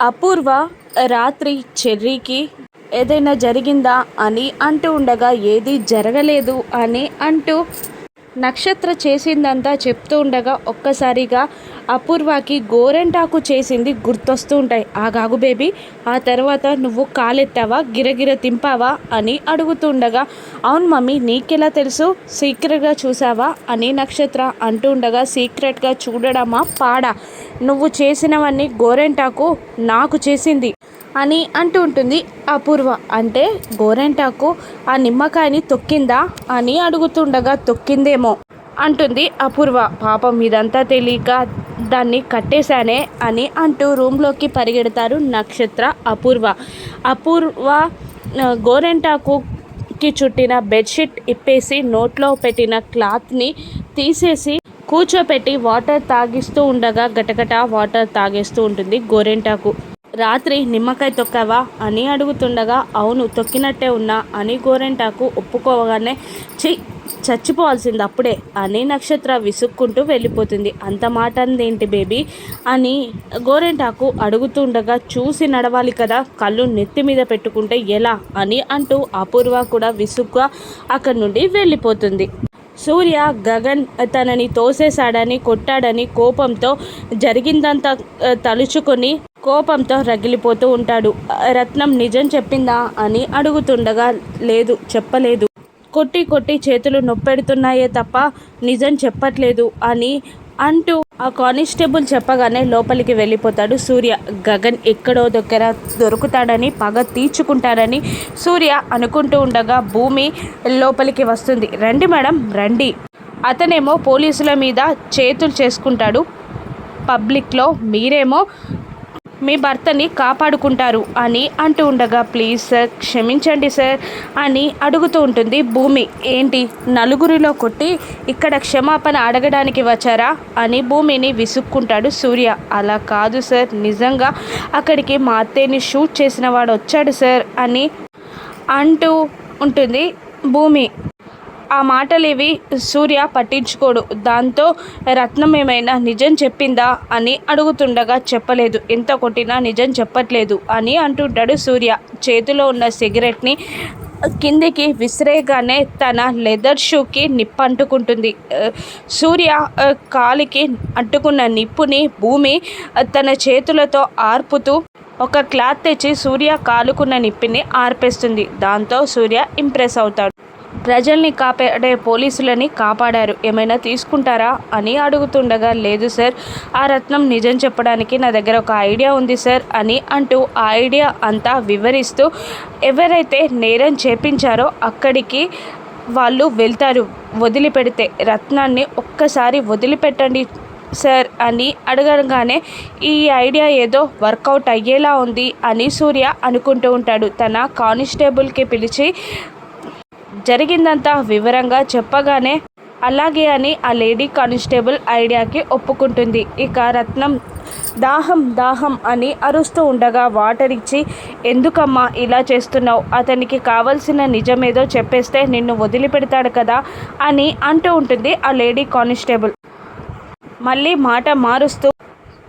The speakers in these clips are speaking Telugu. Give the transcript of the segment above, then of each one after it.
అపూర్వ రాత్రి చెర్రీకి ఏదైనా జరిగిందా అని అంటూ ఉండగా ఏది జరగలేదు అని అంటూ నక్షత్ర చేసిందంతా చెప్తూ ఉండగా ఒక్కసారిగా అపూర్వకి గోరెంటాకు చేసింది గుర్తొస్తూ ఉంటాయి. ఆగాగు బేబీ ఆ తర్వాత నువ్వు కాలెత్తావా గిరగిర తింపావా? అని అడుగుతూ ఉండగా అవును మమ్మీ నీకెలా తెలుసు? సీక్రెట్గా చూసావా? అని నక్షత్ర అంటూ ఉండగా సీక్రెట్గా చూడడమా? పాడా. నువ్వు చేసినవన్నీ గోరెంటాకు నాకు చేసింది. అని అంటూ ఉంటుంది. అపూర్వ అంటే గోరెంటాకు ఆ నిమ్మకాయని తొక్కిందా? అని అడుగుతుండగా తొక్కిందేమో అంటుంది అపూర్వ. పాపం ఇదంతా తెలియక దాన్ని కట్టేశానే అని అంటూ రూమ్లోకి పరిగెడతారు నక్షత్ర అపూర్వ. అపూర్వ గోరెంటాకుకి చుట్టిన బెడ్షీట్ ఇప్పేసి నోట్లో పెట్టిన క్లాత్ని తీసేసి కూర్చోపెట్టి వాటర్ తాగిస్తూ ఉండగా గటగట వాటర్ తాగేస్తూ ఉంటుంది గోరెంటాకు. రాత్రి నిమ్మకాయ తొక్కావా అని అడుగుతుండగా అవును తొక్కినట్టే ఉన్నా అని గోరెంటాకు ఒప్పుకోగానే చి చచ్చిపోవాల్సింది అప్పుడే అని నక్షత్ర విసుక్కుంటూ వెళ్ళిపోతుంది. అంత మాట అందేంటి బేబీ? అని గోరెంటాకు అడుగుతుండగా చూసి నడవాలి కదా కళ్ళు నెత్తి మీద పెట్టుకుంటే ఎలా? అని అంటూ అపూర్వ కూడా విసుగ్గా అక్కడి నుండి వెళ్ళిపోతుంది. సూర్య గగన్ తనని తోసేశాడని కొట్టాడని కోపంతో జరిగిందంతా తలుచుకొని కోపంతో రగిలిపోతూ ఉంటాడు. రత్నం నిజం చెప్పిందా అని అడుగుతుండగా లేదు చెప్పలేదు. కొట్టి కొట్టి చేతులు నొప్పెడుతున్నాయే తప్ప నిజం చెప్పట్లేదు అని అంటూ ఆ కానిస్టేబుల్ చెప్పగానే లోపలికి వెళ్ళిపోతాడు సూర్య. గగన్ ఎక్కడో దగ్గర దొరుకుతాడని పగ తీర్చుకుంటాడని సూర్య అనుకుంటూ ఉండగా భూమి లోపలికి వస్తుంది. రండి మేడం రండి. అతనేమో పోలీసుల మీద చేతులు చేసుకుంటాడు. పబ్లిక్లో మీరేమో మీ భర్తని కాపాడుకుంటారు అని అంటూ ఉండగా ప్లీజ్ సార్ క్షమించండి సార్ అని అడుగుతూ ఉంటుంది భూమి. ఏంటి నలుగురిలో కొట్టి ఇక్కడ క్షమాపణ అడగడానికి వచ్చారా? అని భూమిని విసుక్కుంటాడు సూర్య. అలా కాదు సార్ నిజంగా అక్కడికి మా అత్తయ్యని షూట్ చేసిన వాడు వచ్చాడు సార్ అని అంటూ ఉంటుంది భూమి. ఆ మాటలేవి సూర్య పట్టించుకోడు. దాంతో రత్నం ఏమైనా నిజం చెప్పిందా అని అడుగుతుండగా చెప్పలేదు. ఎంత కొట్టినా నిజం చెప్పట్లేదు అని అంటుంటాడు సూర్య. చేతిలో ఉన్న సిగరెట్ని కిందికి విసిరేయగానే తన లెదర్ షూకి నిప్పు అంటుకుంటుంది. సూర్య కాలికి అంటుకున్న నిప్పుని భూమి తన చేతులతో ఆర్పుతూ ఒక క్లాత్ తెచ్చి సూర్య కాలుకున్న నిప్పిని ఆర్పేస్తుంది. దాంతో సూర్య ఇంప్రెస్ అవుతాడు. ప్రజల్ని కాపాడే పోలీసులని కాపాడారు. ఏమైనా తీసుకుంటారా అని అడుగుతుండగా లేదు సార్ ఆ రత్నం నిజం చెప్పడానికి నా దగ్గర ఒక ఐడియా ఉంది సార్ అని అంటూ ఆ ఐడియా అంతా వివరిస్తూ ఎవరైతే నేరం చేపించారో అక్కడికి వాళ్ళు వెళ్తారు. వదిలిపెడితే రత్నాన్ని ఒక్కసారి వదిలిపెట్టండి సార్ అని అడగగానే ఈ ఐడియా ఏదో వర్కౌట్ అయ్యేలా ఉంది అని సూర్య అనుకుంటూ ఉంటాడు. తన కానిస్టేబుల్కి పిలిచి జరిగిందంతా వివరంగా చెప్పగానే అలాగే అని ఆ లేడీ కానిస్టేబుల్ ఐడియాకి ఒప్పుకుంటుంది. ఇక రత్నం దాహం దాహం అని అరుస్తూ ఉండగా వాటర్ ఇచ్చి ఎందుకమ్మా ఇలా చేస్తున్నావు? అతనికి కావలసిన నిజమేదో చెప్పేస్తే నిన్ను వదిలిపెడతాడు కదా అని అంటూ ఉంటుంది ఆ లేడీ కానిస్టేబుల్. మళ్ళీ మాట మారుస్తూ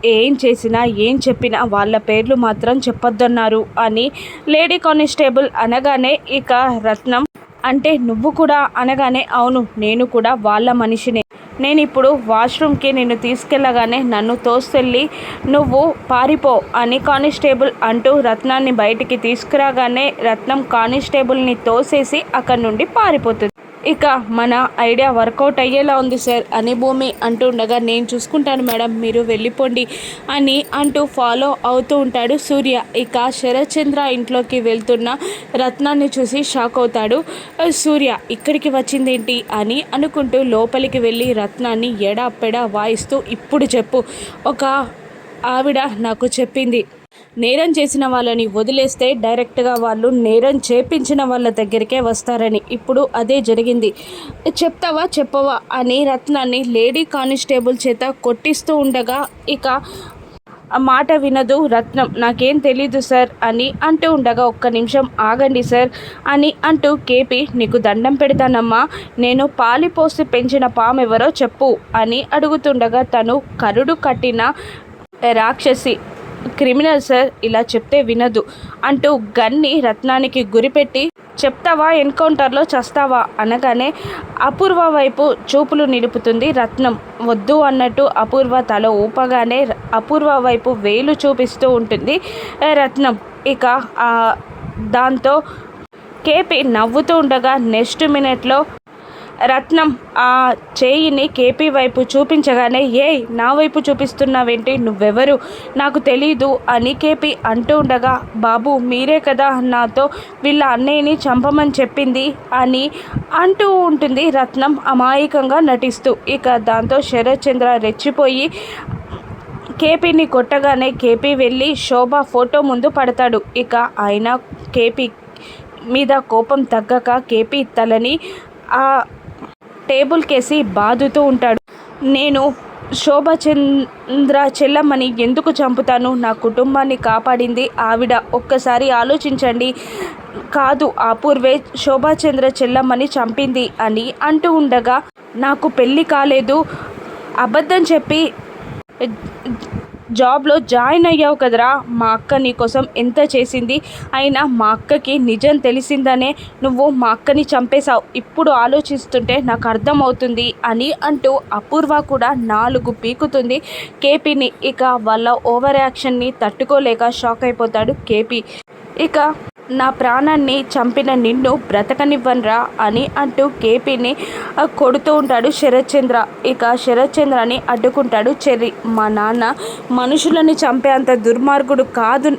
ఏం చేసినా ఏం చెప్పినా వాళ్ళ పేర్లు మాత్రం చెప్పొద్దన్నారు అని లేడీ కానిస్టేబుల్ అనగానే ఇక రత్నం అంటే నువ్వు కూడా అనగానే అవును నేను కూడా వాళ్ళ మనిషినే. నేను ఇప్పుడు వాష్రూమ్కి నిన్ను తీసుకెళ్ళగానే నన్ను తోస్తెళ్ళి నువ్వు పారిపో అని కానిస్టేబుల్ అంటూ రత్నాన్ని బయటికి తీసుకురాగానే రత్నం కానిస్టేబుల్ని తోసేసి అక్కడి నుండి పారిపోతుంది. ఇక మన ఐడియా వర్కౌట్ అయ్యేలా ఉంది సార్. అని భూమి అంటూ ఉండగా నేను చూసుకుంటాను మేడం మీరు వెళ్ళిపోండి అని అంటూ ఫాలో అవుతూ ఉంటాడు సూర్య. ఇక శరత్చంద్ర ఇంట్లోకి వెళ్తున్న రత్నాన్ని చూసి షాక్ అవుతాడు. సూర్య ఇక్కడికి వచ్చిందేంటి అని అనుకుంటూ లోపలికి వెళ్ళి రత్నాన్ని ఎడాపెడా వాయిస్తూ ఇప్పుడు చెప్పు. ఒక ఆవిడ నాకు చెప్పింది. నేరం చేసిన వాళ్ళని వదిలేస్తే డైరెక్ట్గా వాళ్ళు నేరం చేపించిన వాళ్ళ దగ్గరికే వస్తారని ఇప్పుడు అదే జరిగింది. చెప్తావా చెప్పవా అని రత్నాన్ని లేడీ కానిస్టేబుల్ చేత కొట్టిస్తూ ఉండగా ఇక ఆ మాట వినదు రత్నం. నాకేం తెలీదు సార్ అని అంటూ ఉండగా ఒక్క నిమిషం ఆగండి సార్ అని అంటూ కేపి నీకు దండం పెడతానమ్మా. నేను పాలిపోసి పెంచిన పాము ఎవరో చెప్పు అని అడుగుతుండగా తను కరుడు కట్టిన రాక్షసి క్రిమినల్ సార్. ఇలా చెప్తే వినదు. అంటూ గన్ని రత్నానికి గురిపెట్టి చెప్తావా? ఎన్కౌంటర్లో చస్తావా? అనగానే అపూర్వ వైపు చూపులు నిలుపుతుంది రత్నం. వద్దు అన్నట్టు అపూర్వ తల ఊపగానే అపూర్వ వైపు వేలు చూపిస్తూ ఉంటుంది రత్నం. ఇక దాంతో కేపీ నవ్వుతూ ఉండగా నెక్స్ట్ మినిట్లో రత్నం ఆ చేయిని కేపీ వైపు చూపించగానే ఏయ్ నా వైపు చూపిస్తున్నావేంటి? నువ్వెవరు? నాకు తెలీదు అని కేపీ అంటూ ఉండగా బాబు మీరే కదా నాతో వీళ్ళ అన్నయ్యని చంపమని చెప్పింది అని అంటూ ఉంటుంది రత్నం అమాయకంగా నటిస్తూ. ఇక దాంతో శరత్ చంద్ర రెచ్చిపోయి కేపీని కొట్టగానే కేపీ వెళ్ళి శోభ ఫోటో ముందు పడతాడు. ఇక ఆయన కేపీ మీద కోపం తగ్గక కేపీ తలని ఆ టేబుల్ కేసి బాదుతూ ఉంటాడు. నేను శోభచంద్ర చెల్లమ్మని ఎందుకు చంపుతాను? నా కుటుంబాన్ని కాపాడింది ఆవిడ. ఒక్కసారి ఆలోచించండి. కాదు అపూర్వే శోభాచంద్ర చెల్లమ్మని చంపింది అని అంటూ ఉండగా నాకు పెళ్ళి కాలేదు. అబద్ధం చెప్పి జాబ్లో జాయిన్ అయ్యావు కదరా? మా అక్క నీకోసం ఎంత చేసింది? అయినా మా అక్కకి నిజం తెలిసిందనే నువ్వు మా అక్కని చంపేశావు. ఇప్పుడు ఆలోచిస్తుంటే నాకు అర్థమవుతుంది అని అంటూ అపూర్వ కూడా నాలుగు పీకుతుంది. కేపీని ఇక వాళ్ళ ఓవర్ యాక్షన్ని తట్టుకోలేక షాక్ అయిపోతాడు కేపీ. ఇక నా ప్రాణాన్ని చంపిన నిన్ను బ్రతకనివ్వనరా అని అంటూ కేపీని కొడుతూ ఉంటాడు శరత్ చంద్ర ఇక శరత్ చంద్రని అడ్డుకుంటాడు చెర్రి. మా నాన్న మనుషులని చంపేంత దుర్మార్గుడు కాదు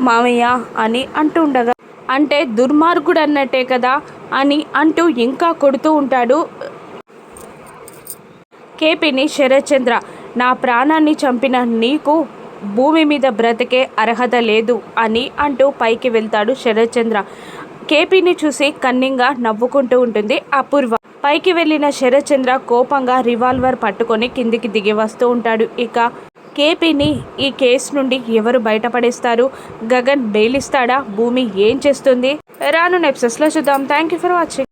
మామయ్య అని అంటూ ఉండగా అంటే దుర్మార్గుడు అన్నట్టే కదా అని అంటూ ఇంకా కొడుతూ ఉంటాడు కేపీని శరత్ చంద్ర నా ప్రాణాన్ని చంపిన నీకు భూమి మీద బ్రతికే అర్హత లేదు అని అంటూ పైకి వెళ్తాడు శరత్చంద్ర. కేపీని చూసి కన్నింగా నవ్వుకుంటూ ఉంటుంది అపూర్వ. పైకి వెళ్ళిన శరత్ చంద్ర కోపంగా రివాల్వర్ పట్టుకొని కిందికి దిగి వస్తూ ఉంటాడు. ఇక కేపీని ఈ కేసు నుండి ఎవరు బయటపడేస్తారు? గగన్ బెయిలిస్తాడా? భూమి ఏం చేస్తుంది? రాను నెప్సెస్లో చూద్దాం. Thank you for watching